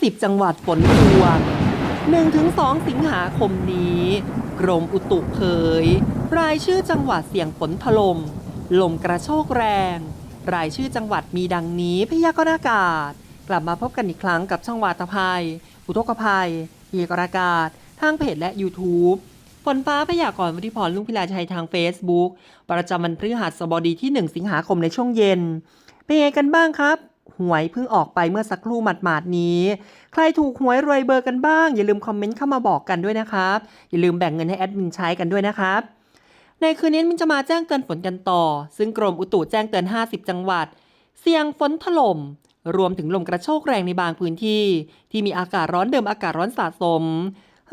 50 จังหวัดฝนรวม1-2 สิงหาคมนี้ กรมอุตุเผย รายชื่อจังหวัดเสี่ยงฝนถล่มลมกระโชกแรง รายชื่อจังหวัดมีดังนี้พยากรณ์อากาศ กลับมาพบกันอีกครั้งกับช่องวาตภัย อุทกภัยพยากรณ์อากาศ ทางเพจและ YouTube ฝนฟ้าพยากรณ์วุฒิพรลุงพิลาชัยทาง Facebook ประจำวันพฤหัสบดีที่ 1 สิงหาคมในช่วงเย็น เป็นไงกันบ้างครับ หวยเพิ่งออกไปเมื่อสักครู่หมาดๆนี้ ใครถูกหวยรวยเบอร์กันบ้าง อย่าลืมคอมเมนต์เข้ามาบอกกันด้วยนะครับ อย่าลืมแบ่งเงินให้แอดมินใช้กันด้วยนะครับในคืนนี้มินจะมาแจ้งเตือนฝนกันต่อ ซึ่งกรมอุตุแจ้งเตือน 50 จังหวัด เสี่ยงฝนถล่ม รวมถึงลมกระโชกแรงในบางพื้นที่ ที่มีอากาศร้อนเดิมอากาศร้อนสะสม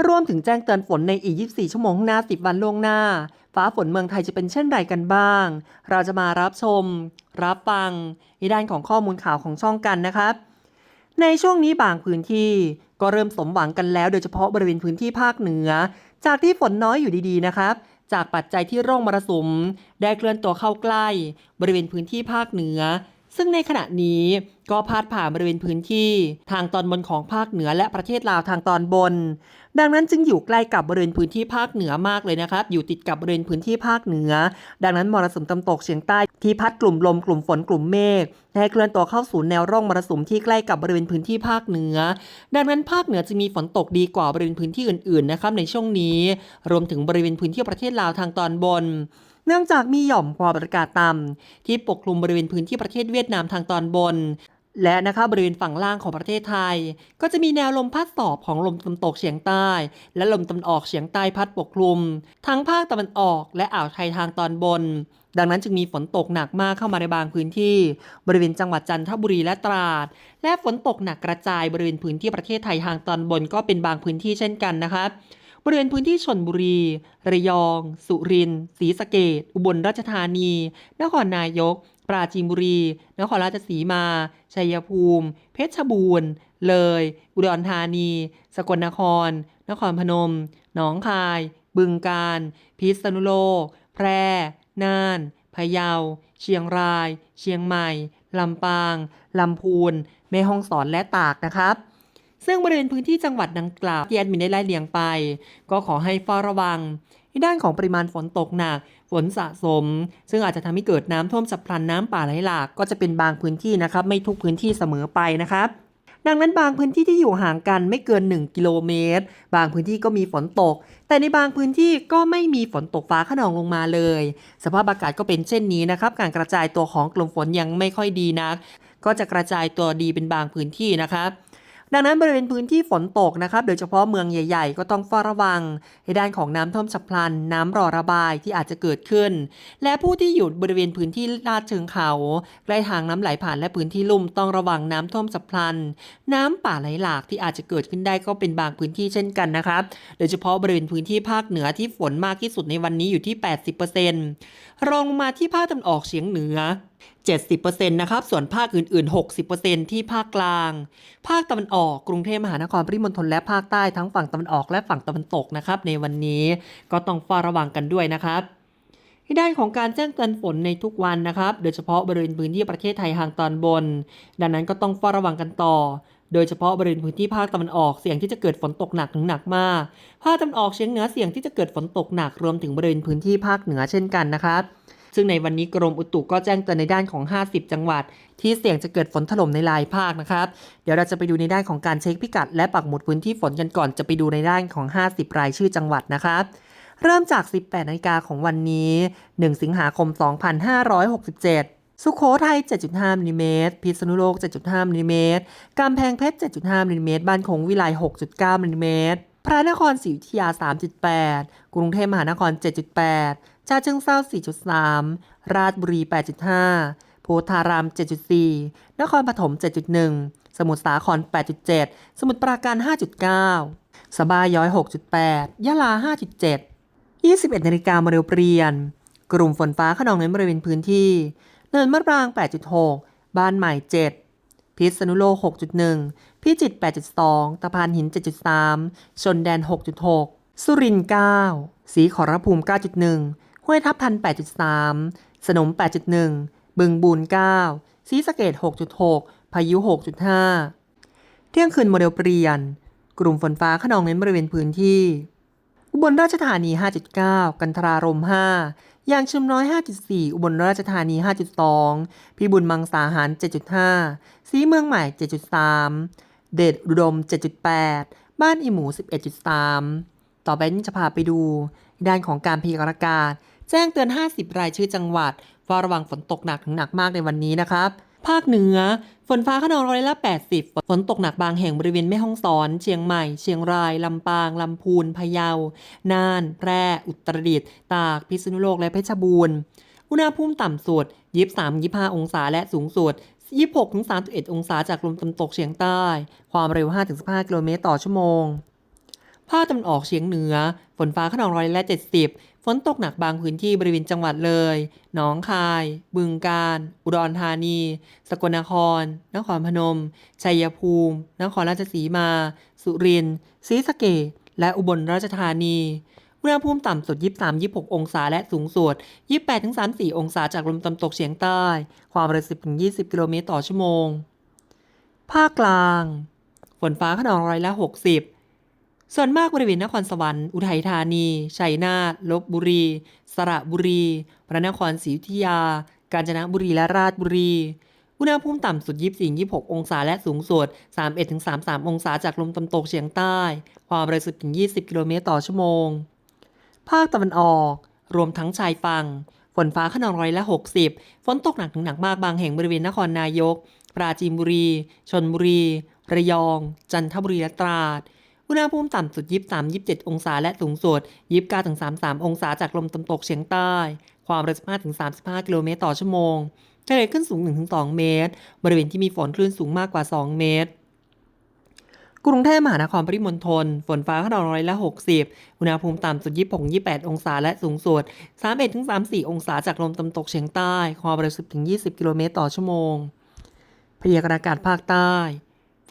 รวมถึงแจ้งเตือนฝนในอีก 24 ชั่วโมงหน้า 10 วันล่วงหน้า ฟ้าฝนเมืองไทยจะเป็นเช่นไรกันบ้าง เราจะมารับชม รับฟังในด้านของข้อมูลข่าวของช่องกันนะครับ ในช่วงนี้บางพื้นที่ก็เริ่มสมหวังกันแล้ว โดยเฉพาะบริเวณพื้นที่ภาคเหนือ จากที่ฝนน้อยอยู่ดีๆนะครับ จากปัจจัยที่ร่องมรสุม ได้เคลื่อนตัวเข้าใกล้ บริเวณพื้นที่ภาคเหนือ ซึ่งในขณะนี้ก็พาดผ่านบริเวณพื้นที่ทางตอนบนของภาคเหนือและประเทศลาวทางตอนบน ดังนั้นจึงอยู่ใกล้กับบริเวณพื้นที่ภาคเหนือมากเลยนะครับ อยู่ติดกับบริเวณพื้นที่ภาคเหนือ ดังนั้นมรสุมตะวันตกเฉียงใต้ที่พัดกลุ่มลมกลุ่มฝนกลุ่มเมฆได้เคลื่อนตัวเข้าสู่แนวร่องมรสุมที่ใกล้กับบริเวณพื้นที่ภาคเหนือ ดังนั้นภาคเหนือจะมีฝนตกดีกว่าบริเวณพื้นที่อื่นๆนะครับในช่วงนี้ รวมถึงบริเวณพื้นที่ประเทศลาวทางตอนบน เนื่องจากมีหย่อมความกดอากาศต่ำที่ปกคลุมบริเวณพื้นที่ประเทศเวียดนามทางตอนบน และนะคะบริเวณฝั่งล่างของประเทศไทย ก็จะมีแนวลมพัดสอบของลมตะวันตกเฉียงใต้ และลมตะวันออกเฉียงใต้พัดปกคลุม ทั้งภาคตะวันออกและอ่าวไทยทางตอนบนดังนั้นจึงมีฝนตกหนักมากเข้ามาในบางพื้นที่ บริเวณจังหวัดจันทบุรีและตราด และฝนตกหนักกระจายบริเวณพื้นที่ประเทศไทยทางตอนบนก็เป็นบางพื้นที่เช่นกันนะคะบ บริเวณพื้นที่ชนบุรี ระยอง สุรินทร์ศรีสะเกดอุบลราชธานี นครนายก ปราจีนบุรี นครราชสีมา ชัยภูมิ เพชรบูรณ์ เลย อุดรธานี สกลนคร นครพนม หนองคาย บึงกาฬ พิษณุโลก แพร่ น่าน พะเยา เชียงราย เชียงใหม่ ลำปาง ลำพูน แม่ฮ่องสอนและตากนะครับ ซึ่งบริเวณพื้นที่จังหวัดดังกล่าวที่แอดมินได้ไล่เลียงไป ก็ขอให้เฝ้าระวัง ในด้านของปริมาณฝนตกหนัก ฝนสะสม ซึ่งอาจจะทำให้เกิดน้ำท่วมฉับพลันน้ำป่าไหลหลากก็จะเป็นบางพื้นที่นะครับ ไม่ทุกพื้นที่เสมอไปนะครับดังนั้นบางพื้นที่ที่อยู่ห่างกันไม่เกิน 1 กิโลเมตร บางพื้นที่ก็มีฝนตก แต่ในบางพื้นที่ก็ไม่มีฝนตกฟ้าขนองลงมาเลย สภาพอากาศก็เป็นเช่นนี้นะครับ การกระจายตัวของกลุ่มฝนยังไม่ค่อยดีนัก ก็จะกระจายตัวดีเป็นบางพื้นที่นะครับ ดังนั้นบริเวณพื้นที่ฝนตกนะครับ โดยเฉพาะเมืองใหญ่ ๆ ก็ต้องเฝ้าระวัง ในด้านของน้ำท่วมฉับพลัน น้ำรอระบายที่อาจจะเกิดขึ้น และผู้ที่อยู่บริเวณพื้นที่ลาดเชิงเขาใกล้ทางน้ำไหลผ่านและพื้นที่ลุ่มต้องระวังน้ำท่วมฉับพลัน น้ำป่าไหลหลากที่อาจจะเกิดขึ้นได้ก็เป็นบางพื้นที่เช่นกันนะครับ โดยเฉพาะบริเวณพื้นที่ภาคเหนือที่ฝนมากที่สุดในวันนี้อยู่ที่ 80%รองลงมาที่ภาคตะวันออกเฉียงเหนือ70%นะครับ ส่วนภาคอื่น ๆ 60%ที่ภาคกลาง ภาคตะวันออก กรุงเทพมหานครปริมณฑลและภาคใต้ทั้งฝั่งตะวันออกและฝั่งตะวันตกนะครับ ในวันนี้ก็ต้องเฝ้าระวังกันด้วยนะครับในด้านของการแจ้งเตือนฝนในทุกวันนะครับ โดยเฉพาะบริเวณพื้นที่ประเทศไทยทางตอนบน ดังนั้นก็ต้องเฝ้าระวังกันต่อ โดยเฉพาะบริเวณพื้นที่ภาคตะวันออกเสี่ยงที่จะเกิดฝนตกหนักถึงหนักมาก ภาคตะวันออกเฉียงเหนือเสี่ยงที่จะเกิดฝนตกหนักรวมถึงบริเวณพื้นที่ภาคเหนือเช่นกันนะครับ ซึ่งในวันนี้กรมอุตุก็แจ้งเตือนในด้านของ 50 จังหวัด ที่เสี่ยงจะเกิดฝนถล่มในหลายภาคนะครับ เดี๋ยวเราจะไปดูในด้านของการเช็คพิกัด และปักหมุดพื้นที่ฝนกันก่อนจะไปดูในด้านของ 50 รายชื่อจังหวัดนะครับเริ่มจาก 18นาฬิกาของวันนี้ 1 สิงหาคม 2567สุโขทัย 7.5มิลลิเมตร พิษณุโลก 7.5มิลลิเมตร กำแพงเพชร 7.5มิลลิเมตร บ้านคงวิไล 6.9มิลลิเมตร พระนครศรีอยุธยา 3.8 กรุงเทพมหานคร 7.8 ชาเชิงเซา4.3 ราชบุรี 8.5 โพธาราม 7.4 นครปฐม 7.1 สมุทรสาคร 8.7 สมุทรปราการ 5.9 สบายย้อย 6.8 ยะลา 5.7 21นาฬิกามาเร็วเปลี่ยน กลุ่มฝนฟ้าขนองในบริเวณพื้นที่ เนินมะปราง 8.6 บ้านใหม่ 7 พิษณุโลก 6.1 พิจิตร 8.2 ตะพานหิน 7.3 ชนแดน 6.6 สุรินทร์ 9 สีขอรภูมิ 9.1 ห้วยทับทัน 8.3 สนม 8.1 บึงบูน9สีสเกต 6.6 พายุ 6.5 เที่ยงคืนโมเดลเปลี่ยน กลุ่มฝนฟ้าขนองเน้นบริเวณพื้นที่ อุบลราชธานี 5.9 กันทรารม 5 ยางชุมน้อย 5.4 อุบลราชธานี 5.2 พิบูลมังสาหาร 7.5 สีเมืองใหม่ 7.3 เดชอุดม 7.8 บ้านอีหมู 11.3 ต่อไปนี้จะพาไปดูด้านของการพยากรณ์อากาศ แจ้งเตือน 50 รายชื่อจังหวัดเฝ้าระวังฝนตกหนักถึงหนักมากในวันนี้นะครับภาคเหนือ ฝนฟ้าขนองร้อยละ 80 ฝนตกหนักบางแห่งบริเวณแม่ฮ่องสอน เชียงใหม่ เชียงราย ลำปาง ลำพูน พะเยา น่าน แพร่ อุตรดิตถ์ ตาก พิษณุโลก และเพชรบูรณ์ อุณหภูมิต่ำสุด 23 25 องศา และสูงสุด 26 31 องศาจากลมตะวันตกเฉียงใต้ ความเร็ว 5-15 กิโลเมตรต่อชั่วโมง ภาคตะวันออกเฉียงเหนือ ฝนฟ้าขนองร้อยละ 70 ฝนตกหนักบางพื้นที่บริเวณจังหวัดเลย หนองคาย บึงกาฬ อุดรธานี สกลนคร นครพนม ชัยภูมิ นครราชสีมา สุรินทร์ ศรีสะเกษและอุบลราชธานีอุณหภูมิต่ำสุด 23-26 องศา และสูงสุด 28-34 องศาจากลมตะวันตกเฉียงใต้ ความเร็ว 10-20 กิโลเมตรต่อชั่วโมง ภาคกลาง ฝนฟ้าขนองร้อยละ 60 ส่วนมากบริเวณนครสวรรค์ อุทัยธานี ชัยนาท ลบบุรี สระบุรี พระนครศรีอยุธยา กาญจนบุรี และราชบุรี อุณหภูมิต่ำสุด 24-26 องศาและสูงสุด 31-33 องศาจากลมตะวันตกเฉียงใต้ ความเร็ว10-20 กิโลเมตรต่อชั่วโมง ภาคตะวันออก รวมทั้งชายฝั่ง ฝนฟ้าขนองร้อยละ 60 ฝนตกหนักถึงหนักมากบางแห่งบริเวณนครนายก ปราจีนบุรี ชนบุรี ระยอง จันทบุรีและตราด อุณหภูมิต่ำสุด 23-27 องศาและสูงสุด 29-33 องศาจากลมตะวันตกเฉียงใต้ ความเร็ว15-35 กิโลเมตรต่อชั่วโมงทะเลขึ้นสูง 1-2 เมตร บริเวณที่มีฝนคลื่นสูงมากกว่า 2 เมตร กรุงเทพมหานครปริมณฑลฝนฟ้าขนองร้อยละ 60 อุณหภูมิต่ำสุด 26-28 องศาและสูงสุด 31-34 องศาจากลมตะวันตกเฉียงใต้ ความเร็ว10-20 กิโลเมตรต่อชั่วโมงพยากรณ์อากาศภาคใต้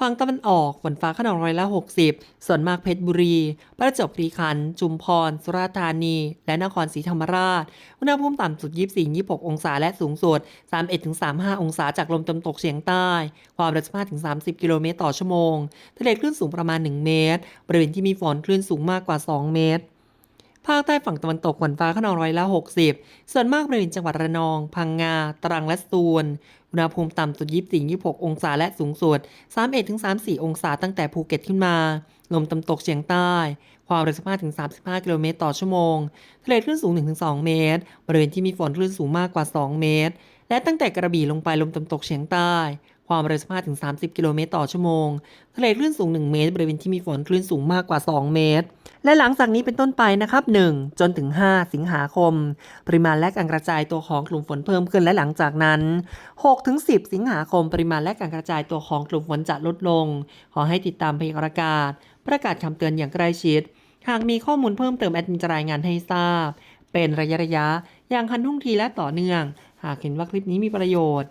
ฝั่งตะวันออกฝนฟ้าขนองร้อยละ 60 ส่วนมากเพชรบุรี ประจวบคีรีขันธ์จุมพร สุราษฎร์ธานี และนครศรีธรรมราช อุณหภูมิต่ำสุด 24-26 องศาและสูงสุด 31-35 องศาจากลมตะวันตกเฉียงใต้ ความเร็ว15-30 กิโลเมตรต่อชั่วโมง ทะเลคลื่นสูงประมาณ 1 เมตร บริเวณที่มีฝนคลื่นสูงมากกว่า 2 เมตร ภาคใต้ฝั่งตะวันตกฝนฟ้าขนองร้อยละ 60 ส่วนมากบริเวณจังหวัดระนอง พังงา ตรังและสตูลอุณหภูมิต่ำสุด 24-26 องศาและสูงสุด 31-34 องศาตั้งแต่ภูเก็ตขึ้นมา ลมตะวันตกเฉียงใต้ ความเร็ว15-35 กิโลเมตรต่อชั่วโมง ทะเลคลื่นสูง 1-2 เมตร บริเวณที่มีฝนคลื่นสูงมากกว่า 2 เมตร และตั้งแต่กระบี่ลงไปลมตะวันตกเฉียงใต้ ความเร็ว15-30 กิโลเมตรต่อชั่วโมง ทะเลคลื่นสูง 1 เมตร บริเวณที่มีฝนคลื่นสูงมากกว่า 2 เมตร และหลังจากนี้เป็นต้นไปนะครับ 1 จนถึง 5 สิงหาคม ปริมาณและการกระจายตัวของกลุ่มฝนเพิ่มขึ้นและหลังจากนั้น 6 ถึง 10 สิงหาคม ปริมาณและการกระจายตัวของกลุ่มฝนจะลดลง ขอให้ติดตามพยากรณ์อากาศ ประกาศคำเตือนอย่างใกล้ชิด หากมีข้อมูลเพิ่มเติมแอดมินจะรายงานให้ทราบ เป็นระยะระยะๆอย่างทันทุ่งทีและต่อเนื่อง หากเห็นว่าคลิปนี้มีประโยชน์